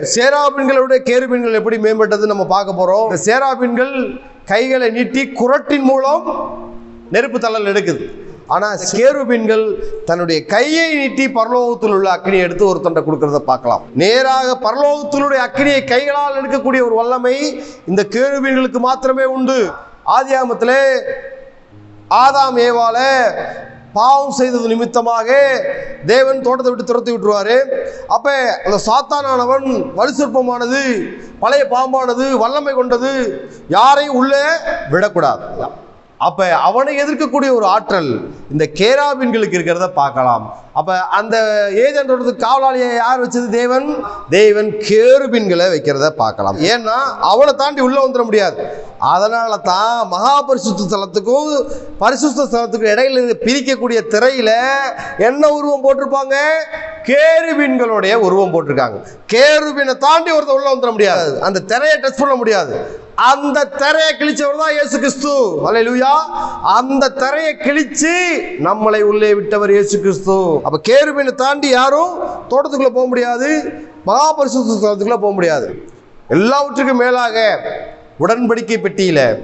சேராபின்களுடைய கேருபின்கள் எப்படி மேம்பட்டது நம்ம பார்க்க போறோம். சேராபின்கள் கைகளை நீட்டி குரட்டின் மூலம் நெருப்பு தள்ளல் எடுக்குது. ஆனா கேருபின்கள் தன்னுடைய கையை நீட்டி பரலோகத்தில் உள்ள அக்னியை எடுத்து ஒருத்தண்ட கொடுக்கறத பார்க்கலாம். நேராக பரலோகத்தினுடைய அக்னியை கைகளால் எடுக்கக்கூடிய ஒரு வல்லமை இந்த கேருபின்களுக்கு மாத்திரமே உண்டு. ஆதியாமத்திலே ஆதாம் ஏவால பாவம் செய்தது நிமித்தமாக தேவன் தோட்டத்தை விட்டு துரத்தி விட்டுருவாரு. அப்ப அந்த சாத்தானானவன் வலுசிற்பமானது பழைய பாம்பானது வல்லமை கொண்டது யாரையும் உள்ளே விடக்கூடாது. அப்ப அவனை எதிர்க்கக்கூடிய ஒரு ஆற்றல் இந்த கேராபின்களுக்கு இருக்கிறத பார்க்கலாம். அப்ப அந்த ஏஜென்ட் காவலாளியை யார் வச்சது? தேவன். தேவன் கேருபின்களை வைக்கிறத பார்க்கலாம். ஏன்னா அவனை தாண்டி உள்ள வந்துட முடியாது. அதனால தான் மகாபரிசுத்தலத்துக்கும் பரிசுத்த ஸ்தலத்துக்கும் பரிசுத்த ஸ்தலத்துக்கும் இடையில பிரிக்கக்கூடிய திரையில என்ன உருவம் போட்டிருப்பாங்க? கேருபின்களுடைய உருவம் போட்டிருக்காங்க. கேருபினை தாண்டி ஒருத்தர் உள்ள வந்துட முடியாது. அந்த திரையை டச் பண்ண முடியாது. அந்த திரையை கிழிச்சவர் தான் இயேசு கிறிஸ்து. அல்லேலூயா அந்த திரையை கிழிச்சு நம்மளை உள்ளே விட்டவர் இயேசு கிறிஸ்து. அப்ப கேருபீனை தாண்டி யாரும் தோட்டத்துக்குள்ள போக முடியாது. மகா போக முடியாது. எல்லாவற்றுக்கும் மேலாக உடன்படிக்கை பெட்டியில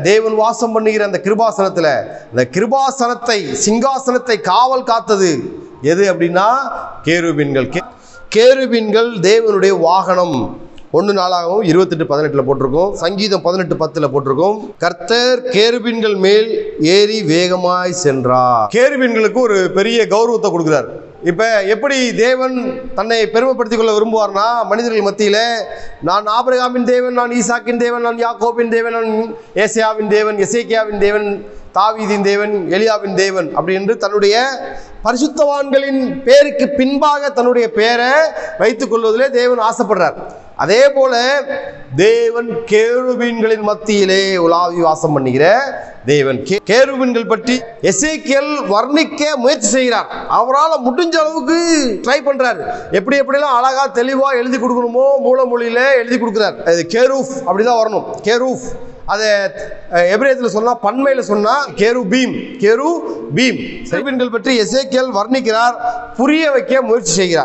தேவன் வாசம் பண்ணுகிற அந்த கிருபாசனத்துல அந்த கிருபாசனத்தை சிங்காசனத்தை காவல் காத்தது எது அப்படின்னா கேருபின்கள். கே- கேருபின்கள் தேவனுடைய வாகனம். ஒன்று நாளாகவும் இருபத்தெட்டு பதினெட்டில் போட்டிருக்கோம். சங்கீதம் பதினெட்டு பத்தில் போட்டிருக்கோம். கர்த்தர் கேருபின்கள் மேல் ஏறி வேகமாய் சென்றார். கேருபின்களுக்கு ஒரு பெரிய கௌரவத்தை கொடுக்குறார். இப்போ எப்படி தேவன் தன்னை பெருமைப்படுத்திக் கொள்ள விரும்புவார்னா மனிதர்கள் மத்தியில் நான் ஆபிரகாமின் தேவன் நான் ஈசாக்கின் தேவன் நான் யாக்கோபின் தேவன் நான் ஏசியாவின் தேவன் எசேக்கியாவின் தேவன் தாவீதின் தேவன் எலியாவின் தேவன் அப்படி என்று தன்னுடைய பரிசுத்தவான்களின் பேருக்கு பின்பாக தன்னுடைய பேரை வைத்துக் கொள்வதிலே தேவன் ஆசைப்படுறார். அதே போல தேவன் கேருபீன்களின் மத்தியிலே உலாவி வாசம் பண்ணுகிற தேவன் கே- கேருபீன்கள் பற்றி எசேக்கியல் வர்ணிக்க முயற்சி செய்கிறார். அவரால் முடிஞ்ச அளவுக்கு ட்ரை பண்றாரு. எப்படி எப்படிலாம் அழகா தெளிவா எழுதி கொடுக்கணுமோ மூலமொழியில எழுதி கொடுக்குறார். அது கேரூஃப் அப்படிதான் வரணும். கேரூஃப். அதை எபிரேயத்தில் சொன்னா பன்மையில் சொன்னா கேரு பீம் கேரு பீம் செல்வன்கள் பற்றி எசேக்கியல் வர்ணிக்கிறார் புரிய வைக்க முயற்சி செய்கிறார்.